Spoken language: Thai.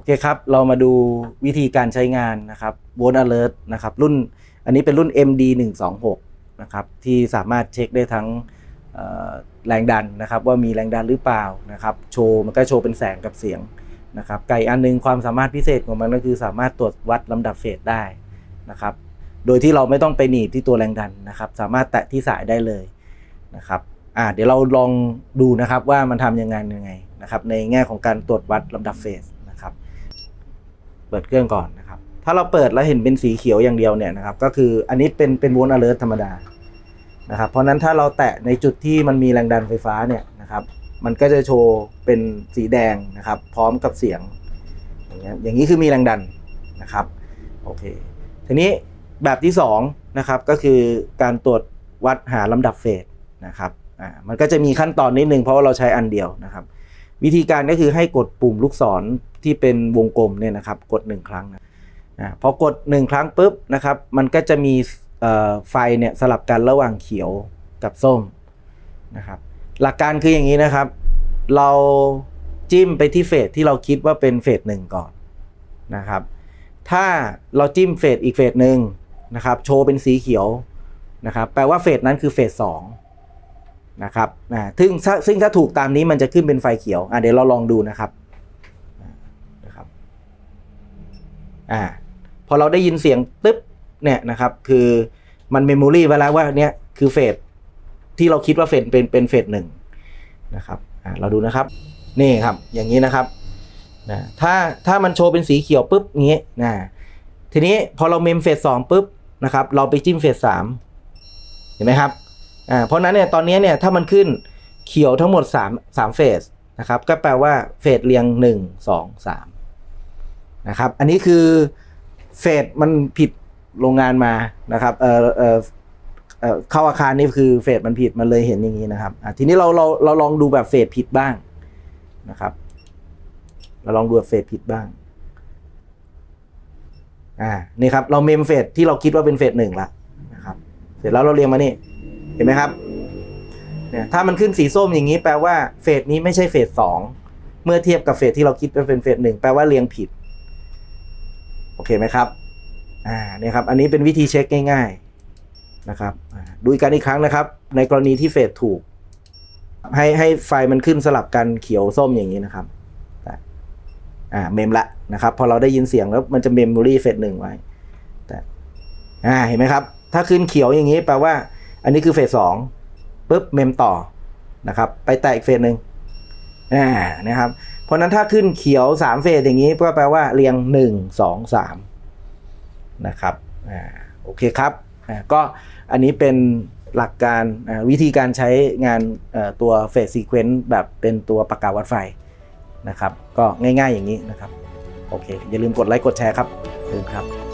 อเคครับ เรามาดูวิธีการใช้งานนะครับ v o l t Alert นะครับ รุ่นอันนี้เป็นรุ่น MD 1 2 6นะครับ ที่สามารถเช็คได้ทั้งแรงดันนะครับ ว่ามีแรงดันหรือเปล่านะครับ โชว์มันก็โชว์เป็นแสงกับเสียงนะครับไก่อันหนึงความสามารถพิเศษของมันก็คือสามารถตรวจวัดลำดับเฟสได้นะครับ โดยที่เราไม่ต้องไปหนีบที่ตัวแรงดันนะครับ สามารถแตะที่สายได้เลยนะครับอ่าเดี๋ยวเราลองดูนะครับว่ามันทำยังไงยังไงนะครับ ในแง่ของการตรวจวัดลำดับเฟส เปิดเครื่องก่อนนะครับ ถ้าเราเปิดแล้วเห็นเป็นสีเขียวอย่างเดียวเนี่ยนะครับ ก็คืออันนี้เป็นเป็นวนอเลิร์ธรรมดานะครับ เพราะนั้นถ้าเราแตะในจุดที่มันมีแรงดันไฟฟ้าเนี่ยนะครับ มันก็จะโชว์เป็นสีแดงนะครับ พร้อมกับเสียง อย่างเงี้ยอย่างนี้คือมีแรงดันนะครับโอเคทีนี้แบบที่สองนะครับก็คือการตรวจวัดหาลำดับเฟสนะครับอ่ามันก็จะมีขั้นตอนนิดนึงเพราะว่าเราใช้อันเดียวนะครับ วิธีการก็คือให้กดปุ่มลูกศรที่เป็นวงกลมเนี่ยนะครับ กดหนึ่งครั้งนะพอกดหนึ่งครั้งปุ๊บนะครับ มันก็จะมีไฟเนี่ยสลับกันระหว่างเขียวกับส้มนะครับ หลักการคืออย่างนี้นะครับ เราจิ้มไปที่เฟสที่เราคิดว่าเป็นเฟสหนึ่งก่อนนะครับ ถ้าเราจิ้มเฟสอีกเฟสหนึ่งนะครับ โชว์เป็นสีเขียวนะครับ แปลว่าเฟสนั้นคือเฟสสอง นะครับอ่าซึ่งซึ่งถ้าถูกตามนี้มันจะขึ้นเป็นไฟเขียวอ่าเดี๋ยวเราลองดูนะครับนะครับอ่าพอเราได้ยินเสียงตึ๊บเนี่ยนะครับคือมันเมมโมรีไว้แล้วว่าเนี่ยคือเฟสที่เราคิดว่าเฟสเป็นเป็นเฟสหนึ่งนะครับอ่าเราดูนะครับนี่ครับอย่างนี้นะครับนะถ้าถ้ามันโชว์เป็นสีเขียวปุ๊บงี้นะทีนี้พอเราเมมเฟสสองปุ๊บนะครับเราไปจิ้มเฟสสามเห็นไหมครับ อ่าเพราะนั้นเนี่ยตอนนี้เนี่ยถ้ามันขึ้นเขียวทั้งหมด3 3เฟสนะครับก็แปลว่าเฟสเรียง 1 2 3นะครับอันนี้คือเฟสมันผิดโรงงานมานะครับเออเออเอเข้าอาคารนี่คือเฟสมันผิดมันเลยเห็นอย่างนี้นะครับทีนี้เราเราเราลองดูแบบเฟสผิดบ้างนะครับเราลองดูแบบเฟสผิดบ้างอ่านี่ครับเราเมมเฟสที่เราคิดว่าเป็นเฟสหนึ่งละนะครับเสร็จแล้วเราเรียงมานี่ ห็นไหมครับเนี่ยถ้ามันขึ้นสีส้มอย่างนี้แปลว่าเฟสนี้ไม่ใช่เฟสสองเมื่อเทียบกับเฟสที่เราคิดเป็นเฟสหนึ่งแปลว่าเรียงผิด โอเคไหมครับอ่าเนี่ยครับ อันนี้เป็นวิธีเช็คง่าย ๆนะครับดูอีกกันอีกครั้งนะครับ ในกรณีที่เฟสถูก ให้ให้ไฟมันขึ้นสลับกันเขียวส้มอย่างนี้นะครับอ่าเมมละนะครับพอเราได้ยินเสียงแล้วมันจะเมมโมรี่เฟสหนึ่งไว้แต่อ่าเห็นไหมครับ ถ้าขึ้นเขียวอย่างนี้แปลว่า อันนี้คือเฟสสองปุ๊บเมมต่อนะครับ ไปแตะอีกเฟสหนึ่งอ่านะครับ เพราะนั้นถ้าขึ้นเขียวสามเฟสอย่างนี้ก็แปลว่าเรียงหนึ่งสองสามนะครับอ่าโอเคครับอ่าก็อันนี้เป็นหลักการวิธีการใช้งานตัวเฟสซีเควนต์แบบเป็นตัวปากกาวัดไฟนะครับ ก็ง่ายๆอย่างนี้นะครับ โอเค อย่าลืมกดไลค์กดแชร์ครับลืมครับ